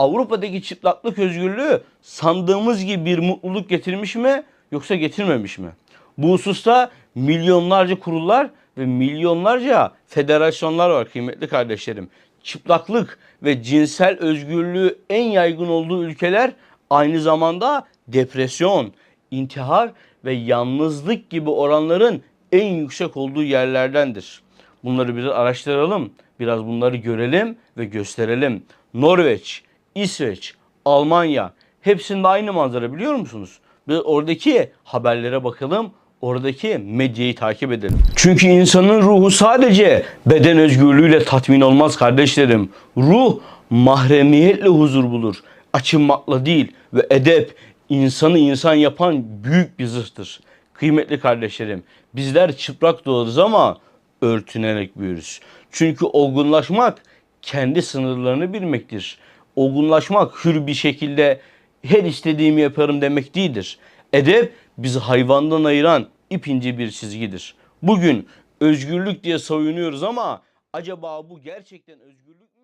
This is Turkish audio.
Avrupa'daki çıplaklık özgürlüğü sandığımız gibi bir mutluluk getirmiş mi yoksa getirmemiş mi? Bu hususta milyonlarca kurullar ve milyonlarca federasyonlar var kıymetli kardeşlerim. Çıplaklık ve cinsel özgürlüğü en yaygın olduğu ülkeler aynı zamanda depresyon, intihar ve yalnızlık gibi oranların en yüksek olduğu yerlerdendir. Bunları biraz araştıralım, biraz bunları görelim ve gösterelim. Norveç, İsveç, Almanya hepsinde aynı manzara biliyor musunuz? Biz oradaki haberlere bakalım, oradaki medyayı takip edelim. Çünkü insanın ruhu sadece beden özgürlüğüyle tatmin olmaz kardeşlerim. Ruh mahremiyetle huzur bulur. Açınmakla değil ve edep insanı insan yapan büyük bir zırhtır. Kıymetli kardeşlerim bizler çıplak doğarız ama örtünerek büyürüz. Çünkü olgunlaşmak kendi sınırlarını bilmektir. Olgunlaşmak hür bir şekilde her istediğimi yaparım demek değildir. Edep bizi hayvandan ayıran ipince bir çizgidir. Bugün özgürlük diye savunuyoruz ama acaba bu gerçekten özgürlük mü?